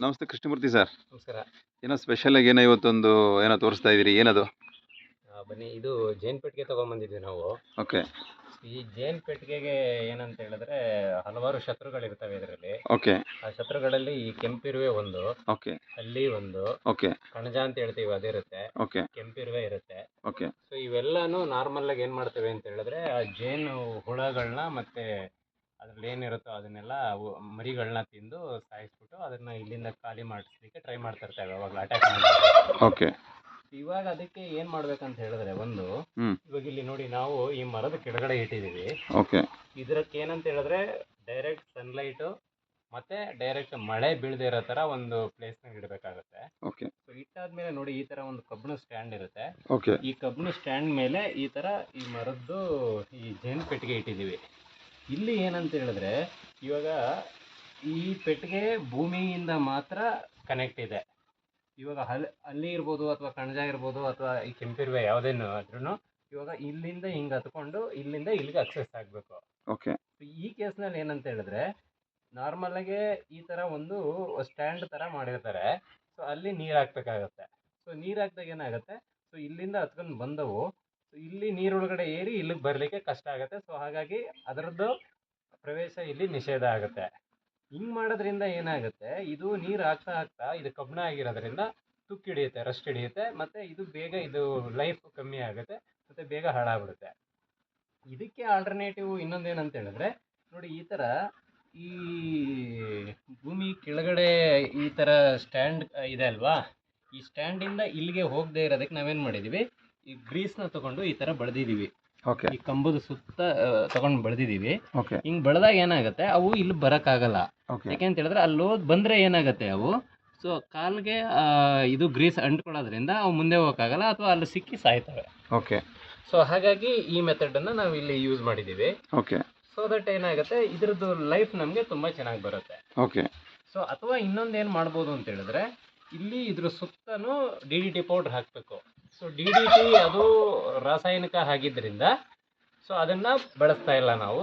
ನಮಸ್ತೆ ಕೃಷ್ಣಮೂರ್ತಿ ಸರ್. ನಮಸ್ಕಾರ. ಏನೋ ಸ್ಪೆಷಲ್ ಆಗಿ ಏನೋ ಇವತ್ತೊಂದು ಏನೋ ತೋರಿಸ್ತಾ ಇದ್ದೀರಿ ಏನದು? ಆ, ಬನ್ನಿ ಇದು ಜೇನ್ ಪೆಟ್ಟಿಗೆ ತಗೊಂಬಂದಿದ್ವಿ ನಾವು. ಓಕೆ. ಈ ಜೇನ್ ಪೆಟ್ಟಿಗೆಗೆ ಏನಂತ ಹೇಳಿದ್ರೆ ಹಲವಾರು ಶತ್ರುಗಳಿರ್ತವೆ ಇದರಲ್ಲಿ. ಓಕೆ. ಆ ಶತ್ರುಗಳಲ್ಲಿ ಈ ಕೆಂಪಿರುವೆ ಒಂದು ಓಕೆ. ಅಲ್ಲಿ ಒಂದು ಓಕೆ. ಕಣಜ ಅಂತ ಹೇಳ್ತೀವಿ ಅದಿರುತ್ತೆ. ಓಕೆ. ಕೆಂಪಿರುವೆ ಇರುತ್ತೆ. ಓಕೆ. ಸೊ ಇವೆಲ್ಲಾನು ನಾರ್ಮಲ್ ಆಗಿ ಏನ್ ಮಾಡ್ತೇವೆ ಅಂತ ಹೇಳಿದ್ರೆ ಆ ಜೇನು ಹುಳಗಳನ್ನ ಮತ್ತೆ ಅದ್ರಲ್ಲಿ ಏನಿರುತ್ತೋ ಅದನ್ನೆಲ್ಲ ಅವು ಮರಿಗಳನ್ನ ತಿಂದು ಸಾಯಿಸ್ಬಿಟ್ಟು ಅದನ್ನ ಇಲ್ಲಿಂದ ಖಾಲಿ ಮಾಡಿಸ್ಲಿಕ್ಕೆ ಟ್ರೈ ಮಾಡ್ತಾ ಇರ್ತವೆ ಅವಾಗ ಅಟ್ಯಾಕ್ ಮಾಡಿ ಓಕೆ ಇವಾಗ ಅದಕ್ಕೆ ಏನ್ ಮಾಡ್ಬೇಕಂತ ಹೇಳಿದ್ರೆ ಒಂದು. ಇವಾಗ ಇಲ್ಲಿ ನೋಡಿ ನಾವು ಈ ಮರದ ಕೆಳಗಡೆ ಇಟ್ಟಿದೀವಿ. ಓಕೆ ಇದಕ್ಕೆ ಏನಂತ ಹೇಳಿದ್ರೆ ಡೈರೆಕ್ಟ್ ಸನ್ಲೈಟ್ ಮತ್ತೆ ಡೈರೆಕ್ಟ್ ಮಳೆ ಬೀಳದೇ ಇರೋ ತರ ಒಂದು ಪ್ಲೇಸ್ ನಾಗ ಇಡಬೇಕಾಗುತ್ತೆ. ಓಕೆ ಸೊ ಇಟ್ಟಾದ್ಮೇಲೆ ನೋಡಿ ಈ ತರ ಒಂದು ಕಬ್ಬಿಣ ಸ್ಟ್ಯಾಂಡ್ ಇರುತ್ತೆ. ಓಕೆ ಈ ಕಬ್ಬಿಣ ಸ್ಟ್ಯಾಂಡ್ ಮೇಲೆ ಈ ತರ ಈ ಮರದ್ದು ಈ ಜೇನು ಪೆಟ್ಟಿಗೆ ಇಟ್ಟಿದೀವಿ. ಇಲ್ಲಿ ಏನಂತ ಹೇಳಿದ್ರೆ ಇವಾಗ ಈ ಪೆಟ್ಟಿಗೆ ಭೂಮಿಯಿಂದ ಮಾತ್ರ ಕನೆಕ್ಟ್ ಇದೆ. ಇವಾಗ ಹಲ್ ಅಲ್ಲಿ ಇರ್ಬೋದು ಅಥವಾ ಕಣಜ ಇರ್ಬೋದು ಅಥವಾ ಈ ಕೆಂಪಿರುವೆ ಯಾವುದೇನು ಆದ್ರೂ ಇವಾಗ ಇಲ್ಲಿಂದ ಹಿಂಗೆ ಹತ್ಕೊಂಡು ಇಲ್ಲಿಂದ ಇಲ್ಲಿಗೆ ಅಕ್ಸೆಸ್ ಆಗಬೇಕು. ಓಕೆ ಈ ಕೇಸ್ನಲ್ಲಿ ಏನಂತ ಹೇಳಿದ್ರೆ ನಾರ್ಮಲ್ ಆಗಿ ಈ ತರ ಒಂದು ಸ್ಟ್ಯಾಂಡ್ ತರ ಮಾಡಿರ್ತಾರೆ. ಸೊ ಅಲ್ಲಿ ನೀರು ಹಾಕ್ಬೇಕಾಗತ್ತೆ. ಸೊ ನೀರು ಹಾಕ್ದಾಗ ಏನಾಗುತ್ತೆ? ಸೊ ಇಲ್ಲಿಂದ ಹತ್ಕೊಂಡು ಬಂದವು. ಇಲ್ಲಿ ನೀರೊಳಗಡೆ ಏರಿ ಇಲ್ಲಿಗೆ ಬರಲಿಕ್ಕೆ ಕಷ್ಟ ಆಗುತ್ತೆ. ಸೊ ಹಾಗಾಗಿ ಅದರದ್ದು ಪ್ರವೇಶ ಇಲ್ಲಿ ನಿಷೇಧ ಆಗುತ್ತೆ. ಹಿಂಗ್ ಮಾಡೋದ್ರಿಂದ ಏನಾಗುತ್ತೆ? ಇದು ನೀರು ಹಾಕ್ತಾ ಹಾಕ್ತಾ ಇದು ಕಬ್ಬಣ ಆಗಿರೋದ್ರಿಂದ ತುಕ್ಕು ಹಿಡಿಯುತ್ತೆ, ರಸ್ಟ್ ಹಿಡಿಯುತ್ತೆ, ಮತ್ತೆ ಇದು ಬೇಗ ಇದು ಲೈಫ್ ಕಮ್ಮಿ ಆಗುತ್ತೆ, ಮತ್ತೆ ಬೇಗ ಹಾಳಾಗ್ಬಿಡುತ್ತೆ. ಇದಕ್ಕೆ ಆಲ್ಟರ್ನೇಟಿವ್ ಇನ್ನೊಂದೇನಂತ ಹೇಳಿದ್ರೆ, ನೋಡಿ ಈ ಥರ ಈ ಭೂಮಿ ಕೆಳಗಡೆ ಈ ಥರ ಸ್ಟ್ಯಾಂಡ್ ಇದೆ ಅಲ್ವಾ? ಈ ಸ್ಟ್ಯಾಂಡಿಂದ ಇಲ್ಲಿಗೆ ಹೋಗದೆ ಇರೋದಕ್ಕೆ ನಾವೇನು ಮಾಡಿದ್ದೀವಿ ಈ ಗ್ರೀಸ್ನ ತಗೊಂಡು ಈ ತರ ಬೆಳೆದಿದೀವಿ. ಓಕೆ ಈ ಕಂಬದ ಸುತ್ತ ತಗೊಂಡು ಬೆಳೆದಿದೀವಿ. ಓಕೆ ಹಿಂಗ್ ಬೆಳೆದಾಗ ಏನಾಗುತ್ತೆ ಅವು ಇಲ್ಲಿ ಬರಕ್ಕಾಗಲ್ಲ. ಓಕೆ ಯಾಕೆ ಅಂತ ಹೇಳಿದ್ರೆ ಅಲ್ಲಿ ಹೋದ್ ಬಂದ್ರೆ ಏನಾಗುತ್ತೆ ಅವು? ಸೊ ಕಾಲ್ಗೆ ಆ, ಇದು ಗ್ರೀಸ್ ಅಂಟ್ಕೊಳ್ಳೋದ್ರಿಂದ ಅವು ಮುಂದೆ ಹೋಗಕ್ಕಾಗಲ್ಲ ಅಥವಾ ಅಲ್ಲಿ ಸಿಕ್ಕಿ ಸಾಯ್ತವೆ. ಓಕೆ ಸೊ ಹಾಗಾಗಿ ಈ ಮೆಥಡ್ ಅನ್ನ ನಾವು ಇಲ್ಲಿ ಯೂಸ್ ಮಾಡಿದೀವಿ. ಓಕೆ ಸೊ ದಟ್ ಏನಾಗುತ್ತೆ ಇದ್ರದ್ದು ಲೈಫ್ ನಮ್ಗೆ ತುಂಬಾ ಚೆನ್ನಾಗಿ ಬರುತ್ತೆ. ಓಕೆ ಸೊ ಅಥವಾ ಇನ್ನೊಂದು ಏನ್ ಮಾಡ್ಬೋದು ಅಂತ ಹೇಳಿದ್ರೆ ಇಲ್ಲಿ ಇದ್ರ ಸುತ್ತನೂ ಡಿ ಡಿ ಟಿ ಪೌಡರ್ ಹಾಕಬೇಕು. ಸೊ ಡಿ ಡಿ ಟಿ ಅದು ರಾಸಾಯನಿಕ ಆಗಿದ್ದರಿಂದ ಸೊ ಅದನ್ನು ಬಳಸ್ತಾ ಇಲ್ಲ ನಾವು.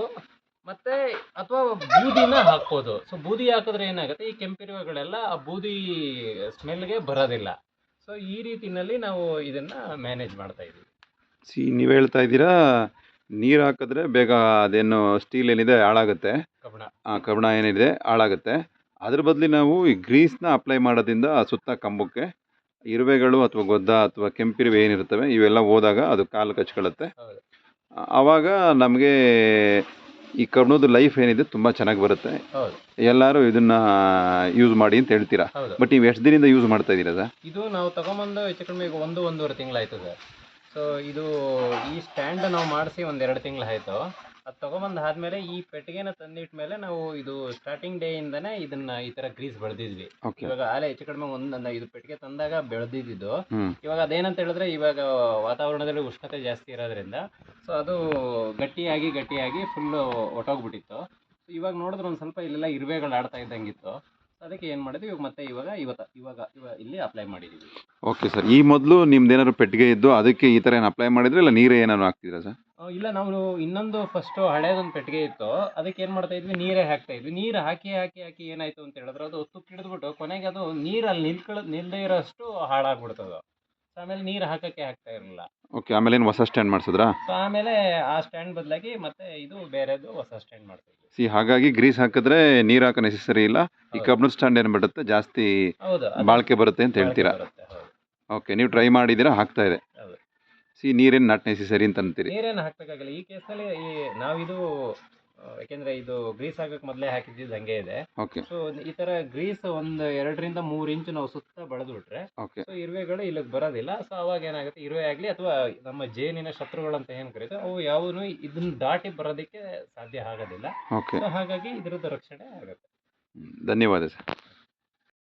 ಮತ್ತೆ ಅಥವಾ ಬೂದಿನ ಹಾಕ್ಬೋದು. ಸೊ ಬೂದಿ ಹಾಕಿದ್ರೆ ಏನಾಗುತ್ತೆ? ಈ ಕೆಂಪಿರುವೆಗಳೆಲ್ಲ ಆ ಬೂದಿ ಸ್ಮೆಲ್ಗೆ ಬರೋದಿಲ್ಲ. ಸೊ ಈ ರೀತಿನಲ್ಲಿ ನಾವು ಇದನ್ನು ಮ್ಯಾನೇಜ್ ಮಾಡ್ತಾ ಇದ್ದೀವಿ. ಸಿ ನೀವು ಹೇಳ್ತಾ ಇದ್ದೀರಾ ನೀರು ಹಾಕಿದ್ರೆ ಬೇಗ ಅದೇನು ಸ್ಟೀಲ್ ಏನಿದೆ ಹಾಳಾಗುತ್ತೆ. ಕಬಣ ಆ ಕಬ್ಬಣ ಏನಿದೆ ಹಾಳಾಗುತ್ತೆ. ಅದ್ರ ಬದಲಿ ನಾವು ಈ ಗ್ರೀಸ್ನ ಅಪ್ಲೈ ಮಾಡೋದ್ರಿಂದ ಸುತ್ತ ಕಂಬಕ್ಕೆ ಇರುವೆಗಳು ಅಥವಾ ಗೊದ್ದ ಅಥವಾ ಕೆಂಪಿರುವೆ ಏನಿರ್ತವೆ ಇವೆಲ್ಲ ಹೋದಾಗ ಅದು ಕಾಲು ಕಚ್ಕೊಳ್ಳುತ್ತೆ. ಆವಾಗ ನಮಗೆ ಈ ಕಬ್ಬಣದ ಲೈಫ್ ಏನಿದೆ ತುಂಬ ಚೆನ್ನಾಗಿ ಬರುತ್ತೆ. ಎಲ್ಲರೂ ಇದನ್ನ ಯೂಸ್ ಮಾಡಿ ಅಂತ ಹೇಳ್ತೀರಾ? ಬಟ್ ನೀವು ಎಷ್ಟು ದಿನದಿಂದ ಯೂಸ್ ಮಾಡ್ತಾ ಇದ್ದೀರಾ ಸರ್? ಇದು ನಾವು ತಗೊಂಬಂದು ಹೆಚ್ಚು ಕಡಿಮೆ ಈಗ ಒಂದು ಒಂದೂವರೆ ತಿಂಗಳಾಯ್ತು ಸರ್ ಸೊ ಇದು ಈ ಸ್ಟ್ಯಾಂಡ್ ನಾವು ಮಾಡಿಸಿ ಒಂದು ಎರಡು ತಿಂಗಳು ಆಯಿತು ಅದು ತೊಗೊಂಬಂದು ಆದ್ಮೇಲೆ ಈ ಪೆಟ್ಟಿಗೆನ ತಂದಿಟ್ಟ ಮೇಲೆ ನಾವು ಇದು ಸ್ಟಾರ್ಟಿಂಗ್ ಡೇ ಇಂದಾನೆ ಇದನ್ನ ಈ ತರ ಗ್ರೀಸ್ ಬೆಳೆದಿದ್ವಿ. ಇವಾಗ ಆಲೆ ಹೆಚ್ಚು ಕಡಿಮೆ ಒಂದು ಇದು ಪೆಟ್ಟಿಗೆ ತಂದಾಗ ಬೆಳೆದಿದ್ದು ಇವಾಗ ಅದೇನಂತ ಹೇಳಿದ್ರೆ ಇವಾಗ ವಾತಾವರಣದಲ್ಲಿ ಉಷ್ಣತೆ ಜಾಸ್ತಿ ಇರೋದ್ರಿಂದ ಸೊ ಅದು ಗಟ್ಟಿಯಾಗಿ ಗಟ್ಟಿಯಾಗಿ ಫುಲ್ಲು ಒಟ್ಟೋಗ್ಬಿಟ್ಟಿತ್ತು. ಇವಾಗ ನೋಡಿದ್ರೆ ಒಂದು ಸ್ವಲ್ಪ ಇಲ್ಲೆಲ್ಲ ಇರುವೆಗಳು ಆಡ್ತಾ ಇದ್ದಂಗಿತ್ತು. ಅದಕ್ಕೆ ಏನು ಮಾಡಿದ್ವಿ ಇವಾಗ ಮತ್ತೆ ಇವಾಗ ಇವತ್ತು ಇವಾಗ ಇವಾಗ ಇಲ್ಲಿ ಅಪ್ಲೈ ಮಾಡಿದ್ದೀವಿ ಓಕೆ ಸರ್ ಈ ಮೊದಲು ನಿಮ್ದು ಏನಾದ್ರು ಪೆಟ್ಟಿಗೆ ಇದ್ದು ಅದಕ್ಕೆ ಈ ಥರ ಏನು ಅಪ್ಲೈ ಮಾಡಿದ್ರೆ ಇಲ್ಲ ನೀರೇ ಏನಾದ್ರು ಹಾಕ್ತಿದ್ರಾ ಸರ್ ಇಲ್ಲ ನಾವು ಇನ್ನೊಂದು ಫಸ್ಟು ಹಳೇದೊಂದು ಪೆಟ್ಟಿಗೆ ಇತ್ತು. ಅದಕ್ಕೆ ಏನು ಮಾಡ್ತಾ ಇದ್ವಿ? ನೀರೇ ಹಾಕ್ತಾ ಇದ್ವಿ. ನೀರು ಹಾಕಿ ಹಾಕಿ ಹಾಕಿ ಏನಾಯ್ತು ಅಂತ ಹೇಳಿದ್ರೆ ಅದು ತುಪ್ಪ ಹಿಡಿದ್ಬಿಟ್ಟು ಕೊನೆಗೆ ಅದು ನೀರು ಅಲ್ಲಿ ನಿಲ್ಕೊಳ್ಳೋ ನಿಲ್ಲದೆ ಇರೋಷ್ಟು ಹಾಳಾಗ್ಬಿಡ್ತದು. ಆಮೇಲೆ ನೀರು ಹಾಕಕ್ಕೆ ಆಗ್ತಾ ಇರಲಿಲ್ಲ. ಓಕೆ ಆಮೇಲೆ ಏನು ಹೊಸ ಸ್ಟ್ಯಾಂಡ್ ಮಾಡಿಸಿದ್ರಾ? ಸೊ ಆಮೇಲೆ ಆ ಸ್ಟ್ಯಾಂಡ್ ಬದಲಾಗಿ ಮತ್ತೆ ಇದು ಬೇರೆದು ಹೊಸ ಸ್ಟ್ಯಾಂಡ್ ಮಾಡ್ತೀವಿ ಸಿ ಹಾಗಾಗಿ ಗ್ರೀಸ್ ಹಾಕಿದ್ರೆ ನೀರು ಹಾಕೋ ನೆಸೆಸರಿ ಇಲ್ಲ. ಈ ಕಬ್ಬಿಣ ಸ್ಟ್ಯಾಂಡ್ ಏನು ಬಿಡುತ್ತೆ? ಜಾಸ್ತಿ ಹೌದು ಅದು ಬಾಳಿಕೆ ಬರುತ್ತೆ ಅಂತ ಹೇಳ್ತೀರಾ? ಬರುತ್ತೆ, ಹೌದು. ಓಕೆ ನೀವು ಟ್ರೈ ಮಾಡಿದ್ದೀರಾ? ಹಾಕ್ತಾ ಇದೆ. ಸಿ ನೀರೇನು ನಾಟ್ ನೆಸೆಸರಿ ಅಂತ ಅಂತೀರಿ? ನೀರೇನು ಹಾಕ್ಬೇಕಾಗಿಲ್ಲ. ಈ ಕೇಸಲ್ಲಿ ಈ ನಾವಿದು ಆ, ಯಾಕೆಂದ್ರೆ ಇದು ಗ್ರೀಸ್ ಹಾಕಕ್ಕೆ ಮೊದಲೇ ಹಾಕಿದ್ದು ಹಂಗೆ ಇದೆ. ಓಕೆ. ಸೊ ಈ ತರ ಗ್ರೀಸ್ ಒಂದು ಎರಡರಿಂದ ಮೂರು ಇಂಚು ನಾವು ಸುತ್ತ ಬೆಳೆದು ಬಿಟ್ರೆ ಓಕೆ. ಸೊ ಇರುವೆಗಳು ಇಲ್ಲಿಗೆ ಬರೋದಿಲ್ಲ. ಸೊ ಅವಾಗ ಏನಾಗುತ್ತೆ? ಇರುವೆ ಆಗಲಿ ಅಥವಾ ನಮ್ಮ ಜೇನಿನ ಶತ್ರುಗಳಂತ ಏನು ಕರೀತಾರೆ ಅವು ಯಾವನು ಇದನ್ನ ದಾಟಿ ಬರೋದಕ್ಕೆ ಸಾಧ್ಯ ಆಗೋದಿಲ್ಲ. ಓಕೆ. ಸೊ ಹಾಗಾಗಿ ಇದ್ರದ್ದು ರಕ್ಷಣೆ ಆಗುತ್ತೆ. ಧನ್ಯವಾದ ಸರ್.